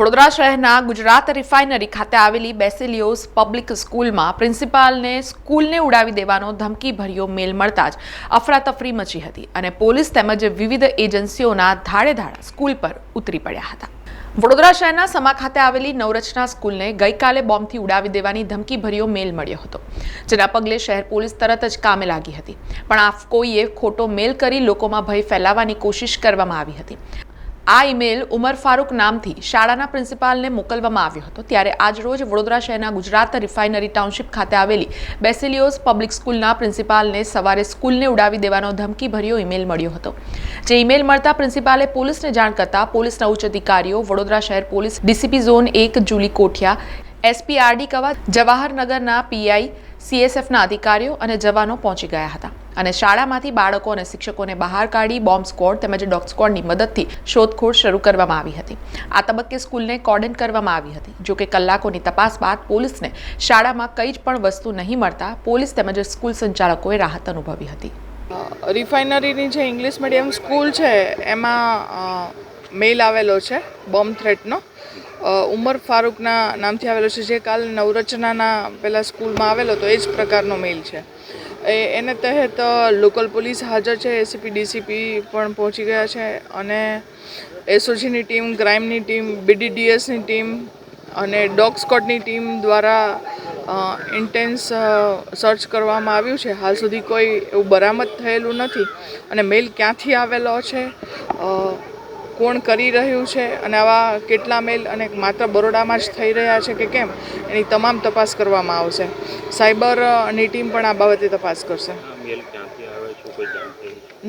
વડોદરા શહેરના ગુજરાત રિફાઇનરી ખાતે આવેલી બેસેલિયોસ પબ્લિક સ્કૂલમાં પ્રિન્સિપાલને સ્કૂલને ઉડાવી દેવાનો ધમકીભર્યો મેલ મળતા જ અફરાતફરી મચી હતી અને પોલીસ તેમજ વિવિધ એજન્સીઓના ધાડે ધાડા સ્કૂલ પર ઉતરી પડ્યા હતા. વડોદરા શહેરના સમા ખાતે આવેલી નવરચના સ્કૂલને ગઈકાલે બોમ્બથી ઉડાવી દેવાની ધમકીભર્યો મેલ મળ્યો હતો, જેના પગલે શહેર પોલીસ તરત જ કામે લાગી હતી. પણ આ કોઈએ ખોટો મેલ કરી લોકોમાં ભય ફેલાવવાની કોશિશ કરવામાં આવી હતી. આ ઈમેલ ઉમર ફારૂક નામથી શાળાના પ્રિન્સિપાલને મોકલવામાં આવ્યો હતો. ત્યારે આજરોજ વડોદરા શહેરના ગુજરાત રિફાઇનરી ટાઉનશીપ ખાતે આવેલી બેસિલિયોસ પબ્લિક સ્કૂલના પ્રિન્સિપાલને સવારે સ્કૂલને ઉડાવી દેવાનો ધમકીભર્યો ઈમેલ મળ્યો હતો. જે ઈમેલ મળતા પ્રિન્સિપાલે પોલીસને જાણ કરતા પોલીસના ઉચ્ચ અધિકારીઓ, વડોદરા શહેર પોલીસ, ડીસીપી ઝોન એક, Julie Kothia, SP RD Kava, જવાહરનગરના PI સીએસએફના અધિકારીઓ અને જવાનો પહોંચી ગયા હતા. અને શાળામાંથી બાળકો અને શિક્ષકોને બહાર કાઢી બોમ્બ સ્કોડ તેમજ ડોગ સ્કોડની મદદથી શોધખોળ શરૂ કરવામાં આવી હતી. આ તબક્કે સ્કૂલને કોર્ડન કરવામાં આવી હતી. જો કે કલાકોની તપાસ બાદ પોલીસને શાળામાં કંઈ જ પણ વસ્તુ નહીં મળતા પોલીસ તેમજ સ્કૂલ સંચાલકોએ રાહત અનુભવી હતી. રિફાઇનરીની જે ઇંગ્લિશ મીડિયમ સ્કૂલ છે, એમાં મેલ આવેલો છે, બોમ્બ થ્રેટનો. ઉમર ફારૂકના નામથી આવેલો છે, જે કાલ નવરચનાના પહેલાં સ્કૂલમાં આવેલો, તો એ જ પ્રકારનો મેલ છે. એ એને તહેત લોકલ પોલીસ હાજર છે એસીપી ડીસીપી પણ પહોંચી ગયા છે અને એસઓજીની ટીમ ક્રાઇમની ટીમ બીડીડીએસની ટીમ અને ડોગ સ્કોડની ટીમ દ્વારા ઇન્ટેન્સ સર્ચ કરવામાં આવ્યું છે. હાલ સુધી કોઈ એવું બરામદ થયેલું નથી અને મેલ ક્યાંથી આવેલો છે? કોણ કરી રહ્યું છે અને આવા કેટલા મેલ અને માત્ર બરોડામાં જ થઈ રહ્યા છે કે કેમ એની તમામ તપાસ કરવામાં આવશે. સાયબરની ટીમ પણ આ બાબતે તપાસ કરશે.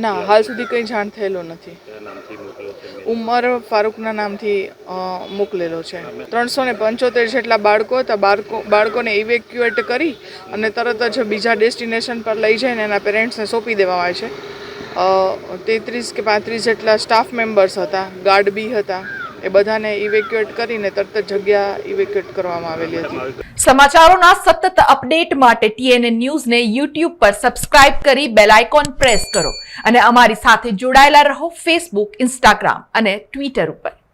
ના હાલ સુધી કંઈ જાણ થયેલું નથી. ઉમર ફારૂકના નામથી મોકલેલો છે. ત્રણસો ને પંચોતેર જેટલા બાળકો હતા. બાળકો બાળકોને ઇવેક્યુએટ કરી અને તરત જ બીજા ડેસ્ટિનેશન પર લઈ જઈને એના પેરેન્ટ્સને સોંપી દેવામાં આવે છે. તેત્રીસ કે પાંત્રીસ જેટલા સ્ટાફ મેમ્બર્સ હતા ગાર્ડ બી હતા, એ બધાને ઇવેક્યુએટ કરીને તરત જગ્યા ઇવેક્યુએટ કરવામાં આવેલી હતી. સમાચારોના સતત અપડેટ માટે ટીએનએ ન્યૂઝને યુટ્યુબ પર સબસ્ક્રાઇબ કરી બેલ આઇકોન પ્રેસ કરો અને અમારી સાથે જોડાયેલા રહો ફેસબુક ઇન્સ્ટાગ્રામ અને ટ્વિટર ઉપર.